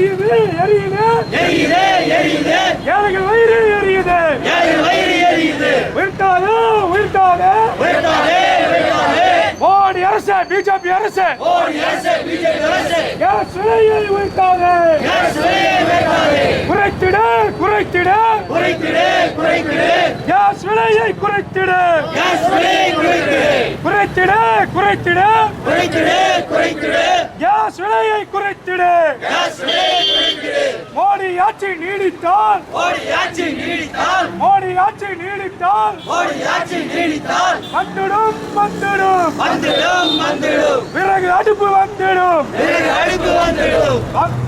எரியுது எரியுது. எரியுதே எரியுது. ஏழைகள் வயிறு எரியுது. ஏழு வயிறு எரியுது. உயிர்த்தாது உயிர்த்தாது உயர்த்தாதே உயர்த்தாதே மோடி அரசு பிஜேபி அரசு. ஓடி அரசு பிஜேபி அரசு. கேஸ் விலையை உயர்த்தாது கேஸ் விலையை உயர்த்தாதே குறைத்திடு குறைத்திடு. குறைத்திடு குறைத்திடு. கேஸ் விலையை குறைத்திடு? கேஸ் விலையை குறைத்திடு? குறைத்திடு குறைத்திடு. குறைத்திடு குறைத்திடு. கேஸ் விலையை குறைத்திடு? விலையை குறைத்திடு மோடி ஆட்சி நீடித்தால் ஓடி ஆட்சி நீடித்தால் மோடி ஆட்சி நீடித்தால் ஓடி ஆட்சி நீடித்தால் வந்துடும் வந்துடும். வந்துடும் வந்துடும். விறகு அடுப்பு வந்துடும். விறகு அடுப்பு வந்துடும்.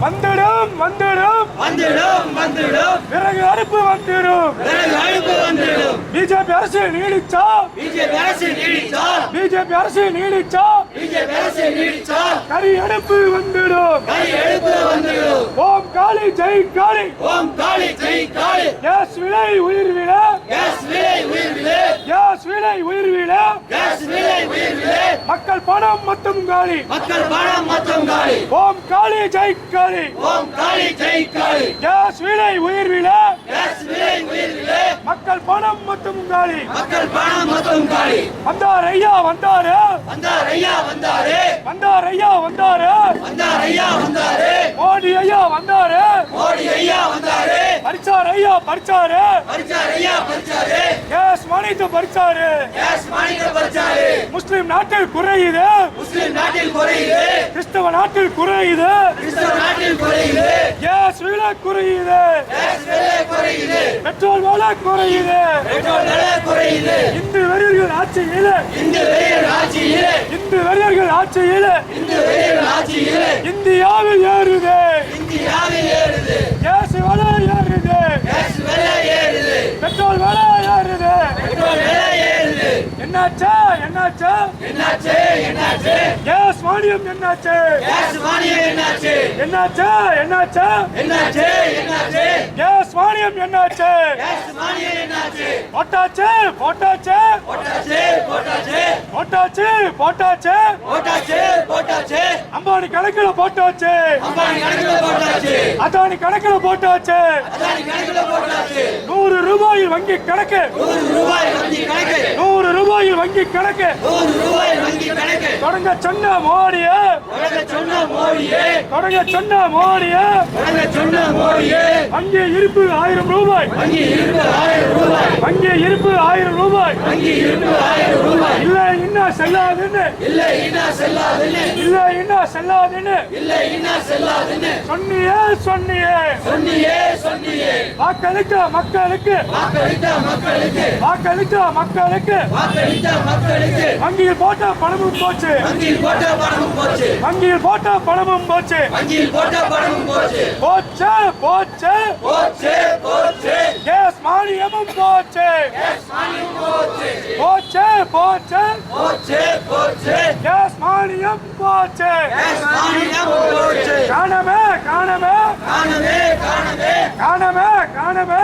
வந்துடும் வந்துடும். வந்துடும். வந்துடும். விறகு அடுப்பு வந்துடும். விறகு அடுப்பு வந்துடும். பிஜேபி அரசு நீடிச்சா பிஜேபி அரசு நீடித்தால் பிஜேபி அரசு நீடிச்சா பிஜேபி அரசு நீடித்தால் கரி அடுப்பு வந்துடும். கை எடுப்பு வந்துடும். ஓம் காளி ஜெய் காளி. ஓம் காளி ஜெய் காளி. கேஸ் விலை உயிர் விட கேஸ் விலை உயிர் விலை கேஸ் விலை உயிர் கேஸ் விலை உயிர் விலை. மக்கள் பணம் மொத்தம் காலி. மக்கள் பணம் மற்றும் காளி ஓம் காளி ஜெய் காளி. ஓம் காளி ஜெய் காளி. கேஸ் விலை உயிர் விட கேஸ் விலை உயிர் விலை. மக்கள் பணம் மொத்தம் காலி. மக்கள் பணம் மற்றும் காளி வந்தார் ஐயா வந்தாரு. வந்தார் ஐயா வந்தாரு. வந்தார் ஐயா வந்தாரு. வந்தார் ஐயா வந்தாரு. வந்தாரு. மோடி ஐயா வந்தாரு. பறிச்சார் ஐயா பறிச்சாரு பறிச்சார் ஐயா பறிச்சாரு கேஸ் மானியத்தை பறிச்சாரு கேஸ் மானிக்க பறிச்சாரு முஸ்லிம் நாட்டில் குறையுது. முஸ்லிம் நாட்டில் குறையுது. கிறிஸ்தவ நாட்டில் குறையுது. கிறிஸ்தவ நாட்டில் குறையுது. கேஸ் விலை குறையுது. கேஸ் விலை குறையுது. பெட்ரோல் விலை குறையுது. பெட்ரோல் விலை குறையுது. இந்து வெறியர்கள் ஆட்சியில் இந்த வெயில் ஆட்சியில் இந்து வெறியர்கள் ஆட்சியில். இந்த வெயில் ஆட்சியில் இந்தியாவில் ஏறுது. இந்தியாவில் ஏறுது கேஸ் விலை ஏறுது. கேஸ் விலை ஏறுது பெட்ரோல் விலை ஏறுது. பெட்ரோல் விலை ஏறுது என்னாச்சு என்னாச்சு என்னாச்சு என்னாச்சு. மானியம் என்னாச்சு? கேஸ் மானியம் என்னாச்சு? என்னாச்சு? என்னாச்சு? என்னாச்சு? என்னாச்சு? கேஸ் மானியம் என்னாச்சு? கேஸ் மானியம் என்னாச்சு? போட்டாச்சு? போட்டாச்சு? போட்டாச்சு? போட்டாச்சு? போட்டாச்சு? போட்டாச்சு? போட்டாச்சு? போட்டாச்சு? அம்பானி கணக்குல போட்டாச்சு. அம்பானி கணக்குல போட்டாச்சு. அதானி கணக்குல போட்டாச்சு. அதானி கணக்குல போட்டாச்சு. நூறு ரூபாயில் வங்கி கணக்கு. நூறு ரூபாய் வங்கி கணக்கு. வங்கி கணக்கு. நூறு ரூபாய் வங்கி கணக்கு. தொடங்க சொன்ன மோடிய. உலக சொன்ன மோடியே. தொடங்க சொன்ன மோடிய. உலக வங்கி இருப்பு ஆயிரம் ரூபாய். வங்கி இருப்பு ஆயிரம் ரூபாய். வங்கி இருப்பு ஆயிரம் ரூபாய். வங்கி இருப்பு ஆயிரம் ரூபாய். இல்ல இன்னும் செல்லாதுன்னு. இல்ல இன்னா செல்லாதுன்னு. இல்ல இன்னும் செல்லாதுன்னு. இல்ல இன்னா செல்லாதுன்னு. சொன்னியே சொன்னியே. சொன்னியே சொன்னியே. வாக்களித்த மக்களுக்கு. வாக்களித்த மக்களுக்கு. வாக்களித்த மக்களுக்கு. வாக்களித்த மக்களுக்கு. வங்கியில் போட்ட பணமும் போச்சு. வங்கியில் போட்ட பணமும் போச்சு. வங்கியில் போட்ட பணமும் போச்சு. வங்கியில் போட்ட பணமும் போச்சு. போச்சு போச்சு. போச்சு போச்சு. கேஸ் மானியமும் போச்சு. மானியம் போச்சு. போச்சு போச்சு. போச்சு போச்சு. கேஸ் மானியம் போச்சு. மானியம் போச்சு. காணமே காணமே. காணமே காணமே. காணவே காணவே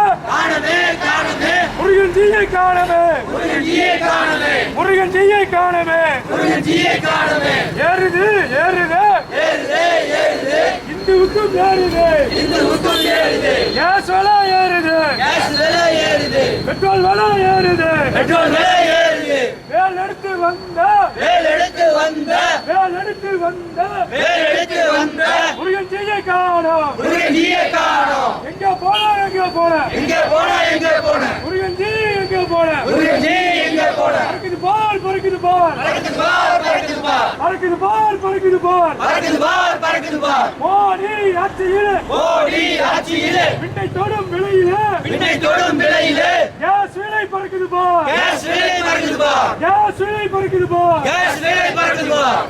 முருகன் ஜியை காணமே முருகன்ஜியை காணவே. முருகன் ஜியை காணமே முருகன்ஜியை காணவே. ஏறுது ஏறுது. ஏறுதே ஏறுது. இந்துவுக்கும் ஏறுது. இந்த உத்தம் ஏறுது. கேஸ் விலை ஏறுது. கேஸ் விலை ஏறுது. பெட்ரோல் விலை ஏறுது. பெட்ரோல் விலை ஏறுது. வேல் எடுத்து வந்த. வேல் எடுத்து வந்த. வேல் எடுத்து வந்த. வேல் எடுத்து வந்த. முருகன் ஜியை காணோம். முருகன்ஜியை காணோம். எங்க போன எங்க போன? எங்க போன எங்க போன? முருகன் ஜி எங்க போன? முருகன்ஜி எங்க போன? பறக்குது பார் பறக்குது பார் பறக்குது பார் பறக்குது பார் பறக்குது பார் பறக்குது பார் பறக்குது பார் பறக்குது பார் மோடி ஆட்சியில். மோடி ஆட்சியிலே. விண்ணை தொடும் விலையில. பின்னை தொடும் விலையிலே. கேஸ் விலை பறக்குது பார் கேஸ் விலை பறக்குது பார் கேஸ் விலை பறக்குது பார் கேஸ் விலை பறக்குது பார்